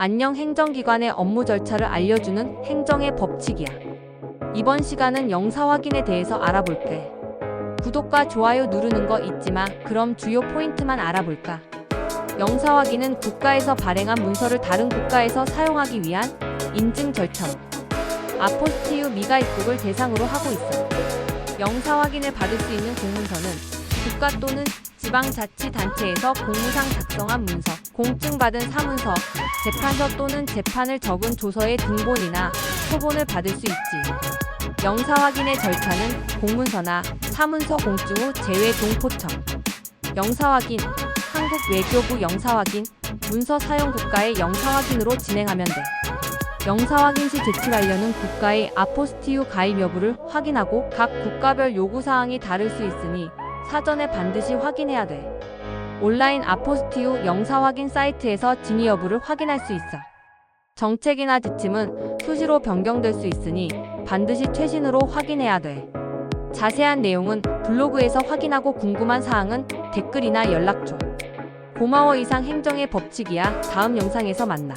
안녕 행정기관의 업무 절차를 알려주는 행정의 법칙이야. 이번 시간은 영사 확인에 대해서 알아볼게. 구독과 좋아요 누르는 거 잊지 마. 그럼 주요 포인트만 알아볼까? 영사 확인은 국가에서 발행한 문서를 다른 국가에서 사용하기 위한 인증 절차로 아포스티유 미가 입국을 대상으로 하고 있어. 영사 확인을 받을 수 있는 공문서는 국가 또는 지방자치단체에서 공무상 작성한 문서, 공증받은 사문서, 재판서 또는 재판을 적은 조서의 등본이나 표본을 받을 수 있지. 영사 확인의 절차는 공문서나 사문서 공증 후 제외 동포청. 영사 확인, 한국 외교부 영사 확인, 문서 사용 국가의 영사 확인으로 진행하면 돼. 영사 확인 시 제출하려는 국가의 아포스티유 가입 여부를 확인하고 각 국가별 요구 사항이 다를 수 있으니 사전에 반드시 확인해야 돼. 온라인 아포스티유 영사 확인 사이트에서 진위 여부를 확인할 수 있어. 정책이나 지침은 수시로 변경될 수 있으니 반드시 최신으로 확인해야 돼. 자세한 내용은 블로그에서 확인하고 궁금한 사항은 댓글이나 연락 줘. 고마워 이상 행정의 법칙이야. 다음 영상에서 만나.